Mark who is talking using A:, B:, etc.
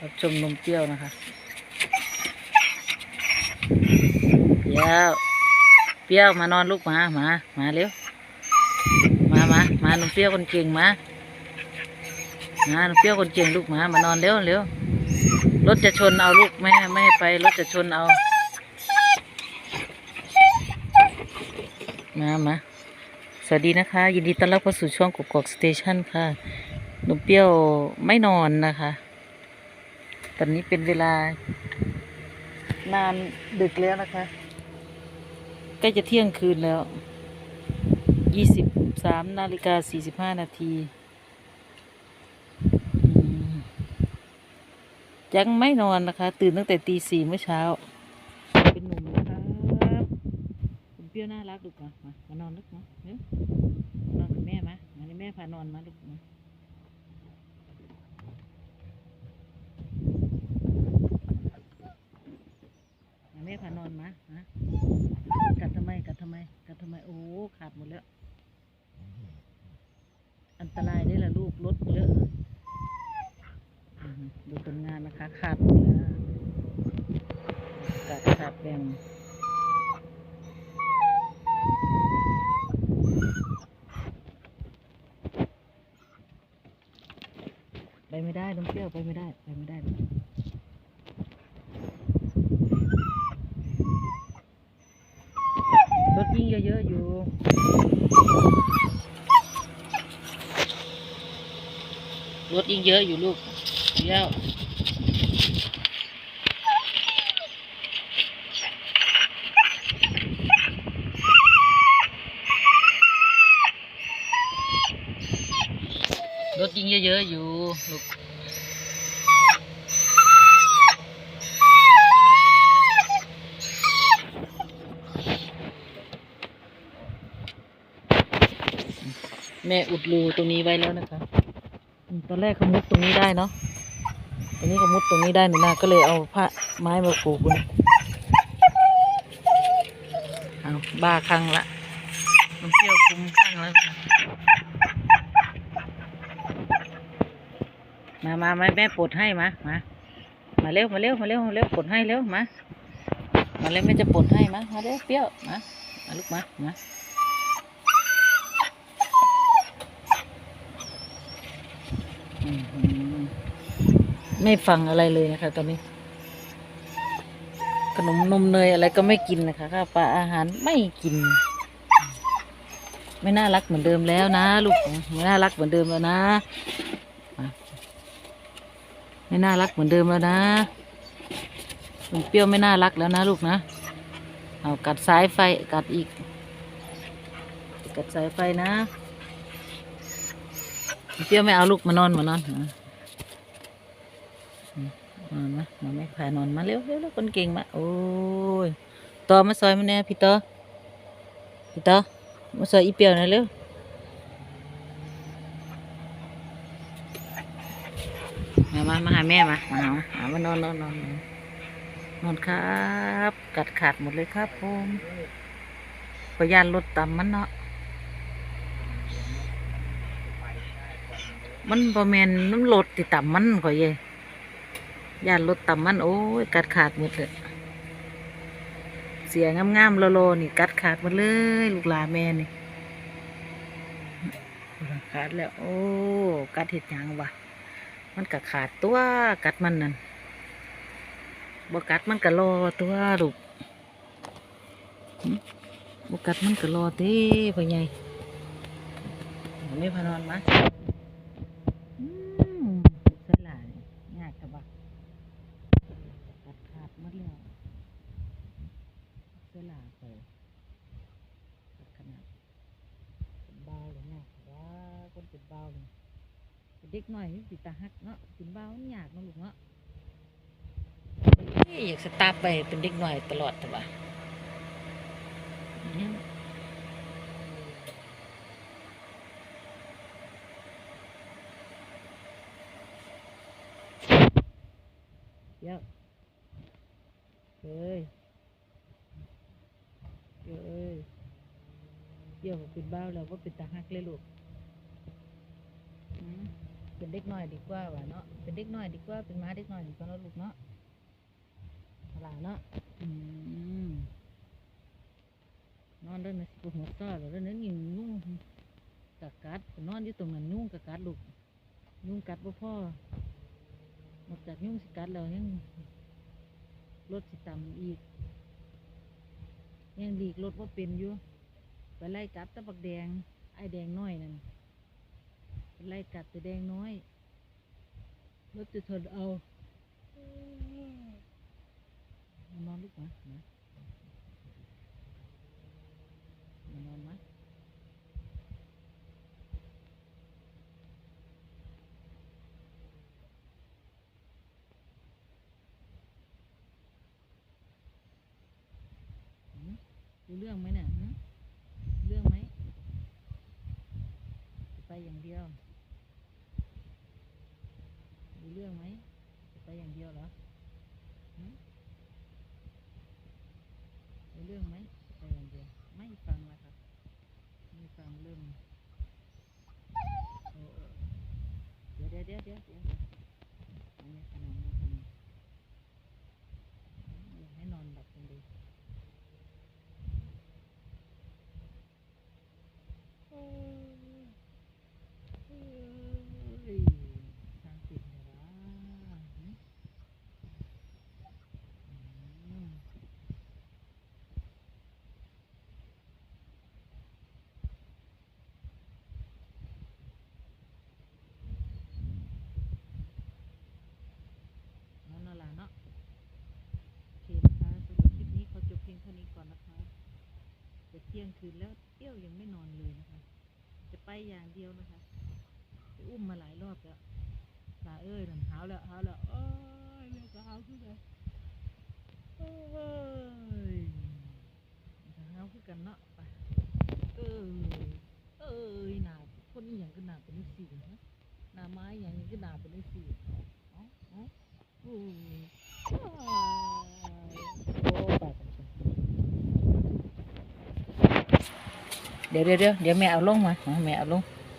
A: รับชมนมเปรี้ยวนะคะ เปรี้ยว เปรี้ยวมานอนลูกมา มา มาเร็ว มา มา มานมเปรี้ยวคนเก่งมา มานมเปรี้ยวคนเก่งลูกมา มานอนเร็วเร็ว รถจะชนเอาลูกไม่ไม่ให้ไป รถจะชนเอา มา มาสวัสดีนะคะ ยินดีต้อนรับเข้าสู่ช่องกกอกสเตชันค่ะนมเปรี้ยวไม่นอนนะคะ ตอนนี้เป็นเวลานานดึกแล้วนะคะใกล้จะเที่ยงคืนแล้ว ยี่สิบสามนาฬิกาสี่สิบห้านาทียังไม่นอนนะคะ ตื่นตั้งแต่ตีสี่เมื่อเช้า เป็นหนุ่มนะครับคุณเปรี้ยวน่ารักลูกมามามานอนลูกมาเร็วนอนกับแม่มามาให้แม่พานอนมาลูกมามาแม่พานอนมาฮะกัดทำไมกัดทำไมกัดทำไม โอ้ขาดหมดแล้ว อัน ตรายได้ละลูกรถเยอะดูผลงานนะคะขาดหมดแล้วกัดขาดแบ่งไปไม่ได้น้ำเปรี้ยวไปไม่ได้ไปไม่ได้รถยิ่งเยอะๆอยู่ รถยิ่งเยอะอยู่ลูกเดี๋ยวรถยิ่งเยอะๆอยู่ลูกแม่อุดรูตรงนี้ไว้แล้วนะคะ ตอนแรกเขามุดตรงนี้ได้เนาะตอนนี้เขามุดตรงนี้ได้หนูนาก็เลยเอาผ้าไม้มาผูกนเอาบ้าครั้งละมันเที่ยวคุ้มข้งแล้วมามามาแม่ปลดให้มามา มาเร็ว มาเร็ว มาเร็ว มาเร็วปลดให้เร็ว มา มาเร็วแม่จะปลดให้มา มาเร็วเปรี้ยว มา มาลูกมา มา อื้อหือ ไม่ฟังอะไรเลยนะคะ ตอนนี้ ขนมนมเนยอะไรก็ไม่กินนะคะข้าวปลาอาหารไม่กิน ไม่น่ารักเหมือนเดิมแล้วนะลูกไม่น่ารักเหมือนเดิมแล้วนะไม่น่ารักเหมือนเดิมแล้วนะลุงเปรี้ยวไม่น่ารักแล้วนะลูกนะ เอากัดสายไฟกัดอีก กัดสายไฟนะ เปรี้ยวไม่เอาลูกมานอนมานอนมามามามาไม่พานอนมาเร็วเร็วเร็วคนเก่งมาโอ้ยต่อมาซอยมันแน่พี่ต่อพี่ต่อมาซอยอีเปรี้ยวน่อยเร็วมามามาหาแม่มามาหามานอนนอนนอนนอนครับ กัดขาดหมดเลยครับผมพยานรถต่ำมันเนาะ มันประแมนน้ำรถติดต่ำมันก่อยเย่ย่านรถต่ำมัน โอ้ย กัดขาดหมดเลยเสียงามๆโลโลนี่ กัดขาดหมดเลย ลูกหลาแม่นี่ขาดแล้ว โอ้ กัดเห็ดยังวะมันกัดขาดตัวกัดมันนั่นบ่กัดมันก็รอตัวลูกบ่กัดมันก็รอเต้พ่อใหญ่ไม่พานอนมา อืมเส้นหลายยากกับาตัดขาดหมดแล้วสลาไปตัดขนาดเป็นเบาเลยยากกับคนเป็นเบาเลยเด็กหน่อยสิตาหักเนาะเป็นเบามันยากเนาะลูกเนาะอยากสตาร์ไปเป็นเด็กหน่อยตลอดแต่ว่าอืมเยอะเอ้ยเยอะเอ้ยเดี๋ยวเป็นเบ้าแล้วว่าเป็นตาหักเลยลูกอืมเป็นเด็กน้อยดีกว่าว่ะเนาะ เป็นเด็กน้อยดีกว่า เป็นหม้าเด็กน้อยดีกว่าเนาะลูกเนาะเอาล่ะเนาะอืมนอนเดินมาสิบหัวซ้อแล้วเดินนั้นยิงยุ่งกะกัด นอนอยู่ตรงนั้นยุ่งกะกัดลูก ยุ่งกัดบ่พ่อ นอกจากยุ่งสิกัดแล้วยังรถสิต่ำอีกยังดีกรถว่าเป็นอยู่ไปไล่กัดตะบักแดง ไอ้แดงน้อยนั่นไปไล่กัดตัวแดงน้อยรถจะทนเอามานอนลูกมามามานอนมาหืม รู้เรื่องไหมเนี่ยเรื่องไหมไปอย่างเดียวรู้เรื่องไหมไปอย่างเดียวเหรอรู้เรื่องไหมไปอย่างเดียวไม่ฟังละครับไม่ฟังเรื่องเออเออเดี๋ยวเดี๋ยวเดี๋ยวเดี๋ยวเดี๋ยวอันนี้ขนมนี่ขนมอยากให้นอนหลับกันดี โอ้ยเอ้ยทางติดเลยวะหึอืมนั่นน่ะล่ะเนาะโอเคนะคะสำหรับคลิปนี้ขอจบเพียงเท่านี้ก่อนนะคะจะเที่ยงคืนแล้วเตี้ยวยังไม่นอนเลยนะคะ จะไปอย่างเดียวนะคะไปอุ้มมาหลายรอบแล้วตาเอ้ยนั่นหาวแล้วหาวแล้วเอ้ยเรียกก็หาวขึ้นเลยเอ้ยมันก็หาวขึ้นกันเนาะไปเอ้ยเอ้ยหนาคนอย่างก็หนาเป็นสี่ฮะหนาไม้อย่างนี้ก็หนาเป็นสี่เอ้าเอ้าโอ้ยอ้ายโอ้ไปกันเถอะ เดี๋ยวเดี๋ยวเดี๋ยวแม่เอาลงมาเอาแม่เอาลง